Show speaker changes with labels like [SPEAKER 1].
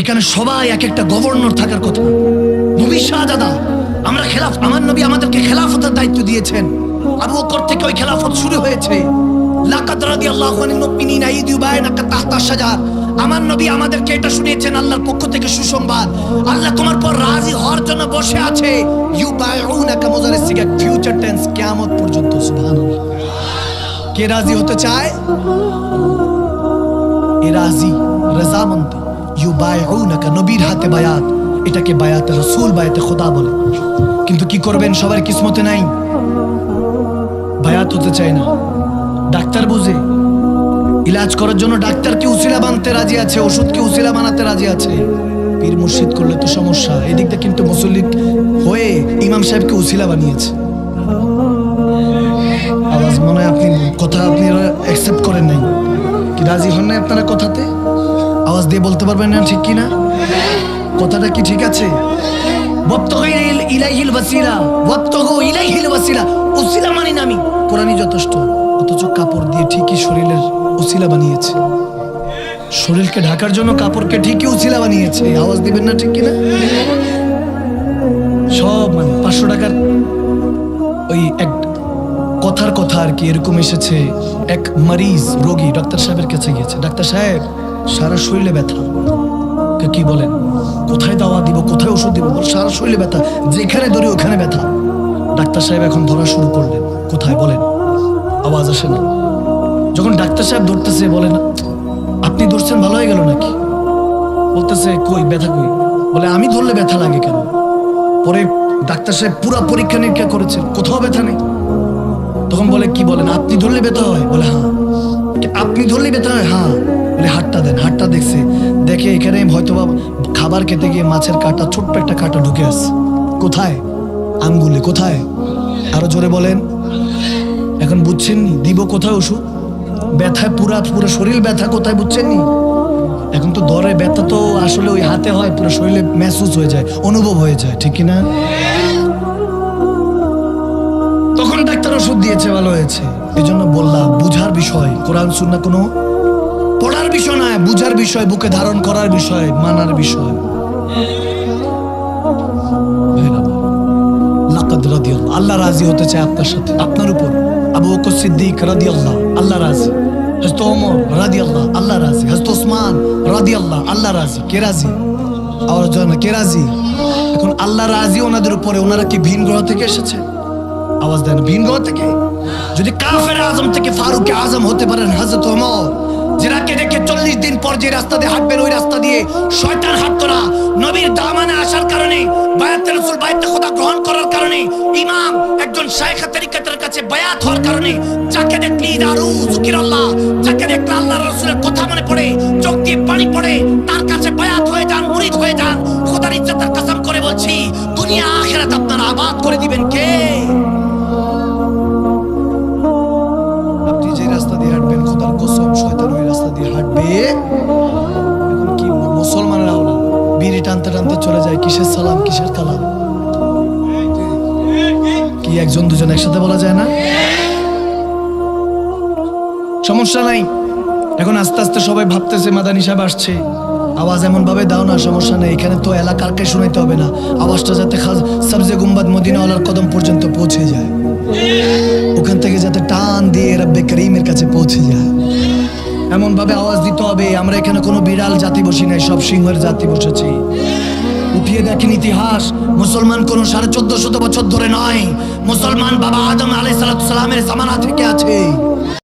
[SPEAKER 1] এখানে সবাই এক একটা গভর্নর থাকার কথা। নবী শাহজাদা, আমরা খেলাফ, আমার নবী আমাদেরকে খেলাফতের দায়িত্ব দিয়েছেন। আবু বকর থেকে ওই খেলাফত শুরু হয়েছে। লাকাদ রাদিয়াল্লাহু আমার নবী আমাদেরকে এটা শুনিয়েছেন আল্লাহর পক্ষ থেকে সুসংবাদ। আল্লাহ তোমার পর রাজি হওয়ার জন্য বসে আছে। ফিউচার টেন্স, কিয়ামত পর্যন্ত, সুবহানাল্লাহ। কে রাজি হতে চায়? এ রাজি ইউবাইউনাকা, নবীর হাতে বায়াত। এটাকে বায়াতে রাসূল, বায়াতে খোদা বলে। কিন্তু কি করবেন? সবার কিসমতে নাই। বায়াত হতে চায় না। ডাক্তার বুঝে। ইলাজ করার জন্য ডাক্তারকে উসিলা বানতে রাজি আছে? ওষুধকে উসিলা বানাতে রাজি আছে? পীর মুর্শিদ করলে তো সমস্যা। এদিকটা কিন্তু মুসল্লি হয়ে ইমাম সাহেবকে উসিলা বানিয়েছে। আওয়াজ মনে হয় আপনি কথা আপনি অ্যাকসেপ্ট করেন নাই। কি রাজি হন নাই আপনারা কথাতে? আওয়াজ দিয়ে বলতে পারবেন না ঠিক কি না কথাটা কি ঠিক আছে? না কিনা? সব মানে পাঁচশো টাকার ওই এক কথার কথা আর কি, এরকম এসেছে। এক মারিজ রোগী ডাক্তার সাহেবের কাছে গিয়েছে। ডাক্তার সাহেব সারা শরীরে ব্যথা। কে বলেন কোথায় দাওয়া দিব, কোথায় ওষুধ দিব? সারা শরীরে ব্যথা, যেখানে ধরি ওখানে ব্যথা। ডাক্তার সাহেব এখন ধরা শুরু করলেন। কোথায়? বলেন। আওয়াজ আসে না। যখন ডাক্তার সাহেব ধরতেছে বলেন আপনি ধরছেন, ভালো হয়ে গেল নাকি? বলতেছে, কই, ব্যথা কই? বলে, আমি ধরলে ব্যথা লাগে কেন? পরে ডাক্তার সাহেব পুরা পরীক্ষা নিরীক্ষা করেছেন, কোথাও ব্যথা নেই? তখন বলে, কি বলেন, আপনি ধরলে ব্যথা হয়? বলে হ্যাঁ। আপনি ধরলে ব্যথা হয় হ্যাঁ। বলে হাতটা দেন হাতটা দেখছে। দেখে এখানে হয়তো বা খাবার খেতে গিয়ে মাছের কাঁটা, ছোট্ট একটা কাঁটা ঢুকে আসছে কোথায়? আঙ্গুলে, কোথায়? আরও জোরে বলেন। এখন বুঝছেন দিব কোথায় ওষুধ? ব্যথায় পুরা, পুরো শরীর ব্যথা কোথায় বুঝছেন নি? এখন তো দরে ব্যথা তো আসলে ওই হাতে হয়, পুরো শরীরে মেহসুস হয়ে যায়, অনুভব হয়ে যায়, ঠিক কি না তখন ডাক্তার ওষুধ দিয়েছে, ভালো হয়েছে। এই জন্য বললাম, বুঝার বিষয়, কোরআন সুন্না কোনো পড়ার বিষয় নয়, বুঝার বিষয়, বুকে ধারণ করার বিষয়, মানার বিষয়। আল্লাহ রাজি হতে চায় আপনার সাথে, আপনার উপর। আবু বকর সিদ্দিক আল্লাহ আল্লাহ রাজি। ওমর আল্লাহ আল্লাহ রাজি। ওসমান আল্লাহ আল্লাহ রাজি। কে রাজি? আওয়াজ হয় না, কে রাজি? এখন আল্লাহ রাজি ওনাদের উপরে, ওনারা কি ভিন গ্রহ থেকে এসেছে? আওয়াজ দেন ভিন গ্রহ থেকে? যদি কাফের আজম থেকে ফারুক আজম হতে পারেন হজরত ওমর যেটাকে দেখে চল্লিশ দিন পর যে রাস্তা দিয়ে হাঁটবেন, ওই রাস্তা দিয়ে শয়তান হাঁটতো না। নবীর দামানে আসার কারণে বায়াতের রসুল, বায়াতে খোদা গ্রহণ করার কারণে, ইমাম একজন শায়েখ তরিকাতের কাছে বায়াত হওয়ার কারণে যাকে দেখলি দারু জুকির আল্লাহ, যাকে দেখলে আল্লাহ রসুলের কথা মনে পড়ে, চোখ দিয়ে পানি পড়ে, তার কাছে বিড়ি টানতে টানতে চলে যায়, কিসের সালাম, কিসের কালাম? কি একজন দুজন একসাথে বলা যায় না? সমস্যা নাই। এখন আস্তে আস্তে সবাই ভাবতেছে, মাদানি সাহেব আসছে। আওয়াজ এমন ভাবে দাও না, সমস্যা নেই। এখানে তো এলাকারকে শোনাইতে হবে না। আওয়াজটা যাতে সবজে গুম্বাদ মদিনাওয়ালার কদম পর্যন্ত পৌঁছে যায়। ওখান থেকে যাতে টান দিয়ে রব্বে করিমের কাছে পৌঁছে যায়। এমন ভাবে আওয়াজ দিতে হবে, আমরা এখানে কোনো বিড়াল জাতি বসি নাই, সব সিংহের জাতি বসেছি। উঠিয়ে দেখেন ইতিহাস, মুসলমান কোন সাড়ে চোদ্দ শত বছর ধরে নয়, মুসলমান বাবা আদম আলাই সালামের জামানা থেকে আছে।